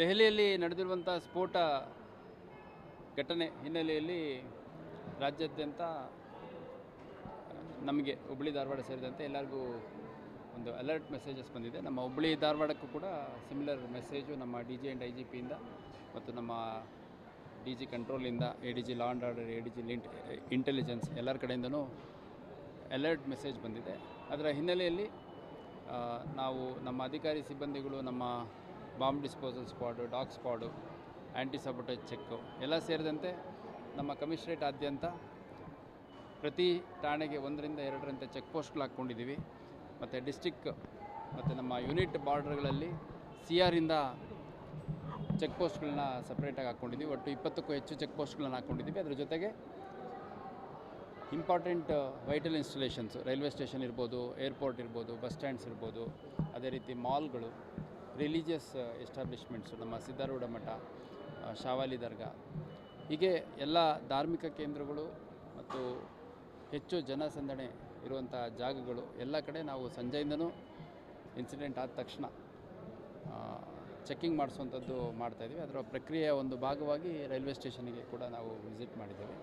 ದೆಹಲಿಯಲ್ಲಿ ನಡೆದಿರುವಂಥ ಸ್ಫೋಟ ಘಟನೆ ಹಿನ್ನೆಲೆಯಲ್ಲಿ ರಾಜ್ಯಾದ್ಯಂತ, ನಮಗೆ ಹುಬ್ಬಳ್ಳಿ, ಧಾರವಾಡ ಸೇರಿದಂತೆ ಎಲ್ಲರಿಗೂ ಒಂದು ಅಲರ್ಟ್ ಮೆಸೇಜಸ್ ಬಂದಿದೆ. ನಮ್ಮ ಹುಬ್ಬಳ್ಳಿ, ಧಾರವಾಡಕ್ಕೂ ಕೂಡ ಸಿಮಿಲರ್ ಮೆಸೇಜು ನಮ್ಮ D G and I G ಪಿಯಿಂದ ಮತ್ತು ನಮ್ಮ D G ಕಂಟ್ರೋಲಿಂದ A D G law and order A D G ಲಿಂಟ್ intelligence ಎಲ್ಲರ ಕಡೆಯಿಂದನೂ ಅಲರ್ಟ್ ಮೆಸೇಜ್ ಬಂದಿದೆ. ಅದರ ಹಿನ್ನೆಲೆಯಲ್ಲಿ ನಾವು ನಮ್ಮ ಅಧಿಕಾರಿ, ಸಿಬ್ಬಂದಿಗಳು, ನಮ್ಮ bomb disposal squad dog squad anti sabotage check ಎಲ್ಲ ಸೇರಿದಂತೆ ನಮ್ಮ ಕಮಿಷನರೇಟಾದ್ಯಂತ ಪ್ರತಿ ಠಾಣೆಗೆ ಒಂದರಿಂದ ಎರಡರಂತೆ ಚೆಕ್ ಪೋಸ್ಟ್ಗಳು ಹಾಕ್ಕೊಂಡಿದ್ದೀವಿ. ಮತ್ತು ಡಿಸ್ಟಿಕ್ ಮತ್ತು ನಮ್ಮ ಯೂನಿಟ್ ಬಾರ್ಡರ್ಗಳಲ್ಲಿ ಸಿ ಆರಿಂದ ಚೆಕ್ ಪೋಸ್ಟ್ಗಳನ್ನ ಸಪ್ರೇಟಾಗಿ ಹಾಕ್ಕೊಂಡಿದ್ದೀವಿ. ಒಟ್ಟು ಇಪ್ಪತ್ತಕ್ಕೂ ಹೆಚ್ಚು ಚೆಕ್ ಪೋಸ್ಟ್ಗಳನ್ನ ಹಾಕ್ಕೊಂಡಿದ್ದೀವಿ. ಅದ್ರ ಜೊತೆಗೆ important vital installations, railway station ಇರ್ಬೋದು, ಏರ್ಪೋರ್ಟ್ ಇರ್ಬೋದು, ಬಸ್ ಸ್ಟ್ಯಾಂಡ್ಸ್ ಇರ್ಬೋದು, ಅದೇ ರೀತಿ ಮಾಲ್ಗಳು ರಿಲಿಜಿಯಸ್ ಎಸ್ಟಾಬ್ಲಿಷ್ಮೆಂಟ್ಸು, ನಮ್ಮ ಸಿದ್ಧಾರೂಢ ಮಠ ಶಾವಾಲಿ ದರ್ಗಾ. ಹೀಗೆ ಎಲ್ಲ ಧಾರ್ಮಿಕ ಕೇಂದ್ರಗಳು ಮತ್ತು ಹೆಚ್ಚು ಜನಸಂದಣಿ ಇರುವಂಥ ಜಾಗಗಳು ಎಲ್ಲ ಕಡೆ ನಾವು ಸಂಜೆಯಿಂದನೂ ಇನ್ಸಿಡೆಂಟ್ ಆದ ತಕ್ಷಣ ಚೆಕ್ಕಿಂಗ್ ಮಾಡಿಸುವಂಥದ್ದು ಮಾಡ್ತಾಯಿದ್ದೀವಿ ಅದರ ಪ್ರಕ್ರಿಯೆಯ ಒಂದು ಭಾಗವಾಗಿ ರೈಲ್ವೆ ಸ್ಟೇಷನ್ಗೆ ಕೂಡ ನಾವು ವಿಸಿಟ್ ಮಾಡಿದ್ದೇವೆ.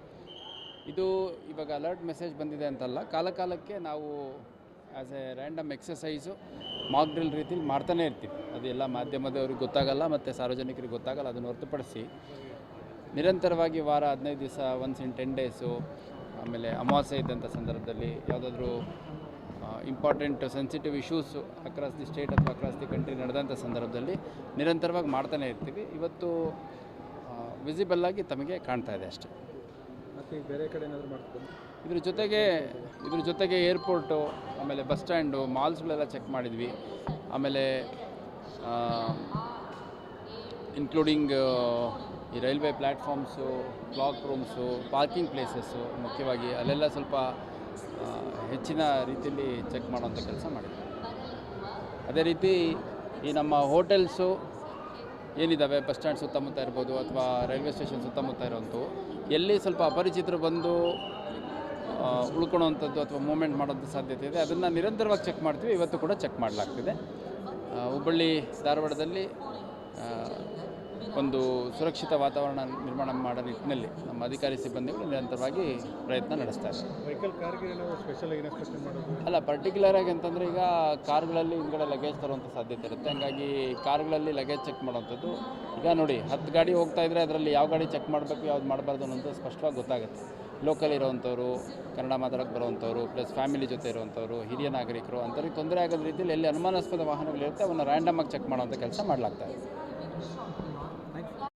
ಇದು ಇವಾಗ ಅಲರ್ಟ್ ಮೆಸೇಜ್ ಬಂದಿದೆ ಅಂತಲ್ಲ, ಕಾಲಕಾಲಕ್ಕೆ ನಾವು as a random exercise mock drill ರೀತಿಲಿ ಮಾಡ್ತಾನೆ ಇರ್ತೀವಿ. ಅದೆಲ್ಲ ಮಾಧ್ಯಮದವ್ರಿಗೆ ಗೊತ್ತಾಗಲ್ಲ ಮತ್ತು ಸಾರ್ವಜನಿಕರಿಗೆ ಗೊತ್ತಾಗಲ್ಲ ಅದನ್ನು ಹೊರತುಪಡಿಸಿ ನಿರಂತರವಾಗಿ ವಾರ ಹದಿನೈದು ದಿವಸ ಒನ್ಸ್ ಇನ್ ಟೆನ್ ಡೇಸು ಆಮೇಲೆ ಅಮಾವಾಸ್ಯೆ ಇದ್ದಂಥ ಸಂದರ್ಭದಲ್ಲಿ ಯಾವುದಾದ್ರೂ important sensitive issues across the state ಅಥವಾ ಅಕ್ರಾಸ್ ದಿ ಕಂಟ್ರಿ ನಡೆದಂಥ ಸಂದರ್ಭದಲ್ಲಿ ನಿರಂತರವಾಗಿ ಮಾಡ್ತಾನೆ ಇರ್ತೀವಿ. ಇವತ್ತು ವಿಸಿಬಲ್ ಆಗಿ ತಮಗೆ ಕಾಣ್ತಾ ಇದೆ ಅಷ್ಟೇ. ಮತ್ತು ಈಗ ಬೇರೆ ಕಡೆ ಏನಾದರೂ ಮಾಡ್ತಾರೆ? ಇದ್ರ ಜೊತೆಗೆ ಇದ್ರ ಜೊತೆಗೆ ಏರ್ಪೋರ್ಟು ಆಮೇಲೆ ಬಸ್ ಸ್ಟ್ಯಾಂಡು, ಮಾಲ್ಸ್ಗಳೆಲ್ಲ ಚೆಕ್ ಮಾಡಿದ್ವಿ. ಆಮೇಲೆ ಇನ್ಕ್ಲೂಡಿಂಗ್ ಈ railway platforms block rooms parking places ಮುಖ್ಯವಾಗಿ ಅಲ್ಲೆಲ್ಲ ಸ್ವಲ್ಪ ಹೆಚ್ಚಿನ ರೀತಿಯಲ್ಲಿ ಚೆಕ್ ಮಾಡೋಂಥ ಕೆಲಸ ಮಾಡಿದ್ವಿ. ಅದೇ ರೀತಿ ಈ ನಮ್ಮ ಹೋಟೆಲ್ಸು ಏನಿದ್ದಾವೆ ಬಸ್ ಸ್ಟ್ಯಾಂಡ್ ಸುತ್ತಮುತ್ತ ಇರ್ಬೋದು ಅಥವಾ ರೈಲ್ವೆ ಸ್ಟೇಷನ್ ಸುತ್ತಮುತ್ತ ಇರೋಂಥವು ಎಲ್ಲಿ ಸ್ವಲ್ಪ ಅಪರಿಚಿತರು ಬಂದು ಉಳ್ಕೊಳ್ಳೋವಂಥದ್ದು ಅಥವಾ ಮೂಮೆಂಟ್ ಮಾಡೋದು ಸಾಧ್ಯತೆ ಇದೆ. ಅದನ್ನು ನಿರಂತರವಾಗಿ ಚೆಕ್ ಮಾಡ್ತೀವಿ. ಇವತ್ತು ಕೂಡ ಚೆಕ್ ಮಾಡಲಾಗ್ತಿದೆ. ಹುಬ್ಬಳ್ಳಿ ಧಾರವಾಡದಲ್ಲಿ ಒಂದು ಸುರಕ್ಷಿತ ವಾತಾವರಣ ನಿರ್ಮಾಣ ಮಾಡೋ ನಿಟ್ಟಿನಲ್ಲಿ ನಮ್ಮ ಅಧಿಕಾರಿ ಸಿಬ್ಬಂದಿಗಳು ನಿರಂತರವಾಗಿ ಪ್ರಯತ್ನ ನಡೆಸ್ತಾ ಇದ್ದಾರೆ. ಅಲ್ಲ ಪರ್ಟಿಕ್ಯುಲರ್ ಆಗಿ ಅಂತಂದರೆ ಈಗ ಕಾರ್ಗಳಲ್ಲಿ ಹಿಂದ್ಗಡೆ ಲಗೇಜ್ ತರುವಂಥ ಸಾಧ್ಯತೆ ಇರುತ್ತೆ. ಹಾಗಾಗಿ ಕಾರ್ಗಳಲ್ಲಿ ಲಗೇಜ್ ಚೆಕ್ ಮಾಡುವಂಥದ್ದು ಈಗ ನೋಡಿ ಹತ್ತು ಗಾಡಿ ಹೋಗ್ತಾ ಇದ್ದರೆ ಅದರಲ್ಲಿ ಯಾವ ಗಾಡಿ ಚೆಕ್ ಮಾಡಬೇಕು ಯಾವ್ದು ಮಾಡಬಾರ್ದು ಅನ್ನೋದು ಸ್ಪಷ್ಟವಾಗಿ ಗೊತ್ತಾಗುತ್ತೆ. ಲೋಕಲ್ ಇರೋವಂಥವ್ರು, ಕನ್ನಡ ಮಾತಾಡೋಕ್ಕೆ ಬರೋವಂಥವ್ರು ಪ್ಲಸ್ ಫ್ಯಾಮಿಲಿ ಜೊತೆ ಇರುವಂಥವ್ರು, ಹಿರಿಯ ನಾಗರಿಕರು ಅಂಥವ್ರಿಗೆ ತೊಂದರೆ ಆಗದ ರೀತಿಯಲ್ಲಿ ಎಲ್ಲಿ ಅನುಮಾನಾಸ್ಪದ ವಾಹನಗಳಿರುತ್ತೆ, ಅವನ್ನ ರ್ಯಾಂಡಮ್ ಆಗಿ ಚೆಕ್ ಮಾಡೋವಂಥ ಕೆಲಸ ಮಾಡಲಾಗ್ತಾ ಇದೆ